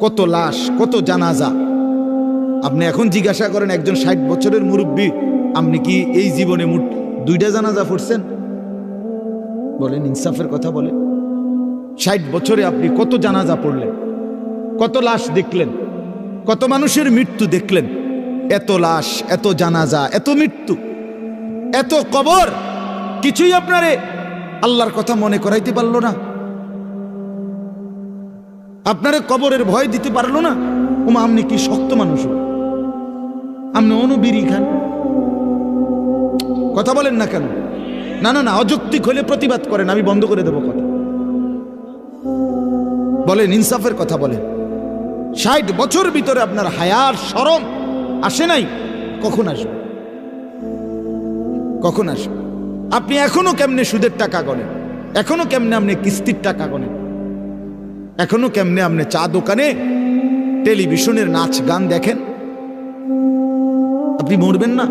কত লাশ, কত জানাজা। আপনি এখন জিজ্ঞাসা করেন একজন ষাট বছরের মুরব্বী, আপনি কি এই জীবনে মোট দুইটা জানাজা পড়ছেন? বলেন, ইনসাফের কথা বলেন। ষাট বছরে আপনি কত জানাজা পড়লেন? কত লাশ দেখলেন? কত মানুষের মৃত্যু দেখলেন? এত লাশ, এত জানাজা, এত মৃত্যু, এত কবর, কিছুই আপনারে আল্লাহর কথা মনে করাইতে পারল না। আপনারে কবরের ভয় দিতে পারল না? ওমা আপনি কি শক্ত মানুষ আপনি অনুবিরি খান? কথা বলেন না কেন? না না না, অযৌক্তিক হলে প্রতিবাদ করেন, আমি বন্ধ করে দেবো কথা। বলেন, ইনসাফের কথা বলেন। ষাট বছর ভিতরে আপনার হায়ার সরম আসে নাই? কখন আসবে? কখন আসবে? আপনি এখনও কেমনে সুদের টাকা গণেন? এখনও কেমনে আপনি কিস্তির টাকা গণেন? এখনও কেমনে আপনি চা দোকানে টেলিভিশনের নাচ গান দেখেন? আপনি মরবেন না।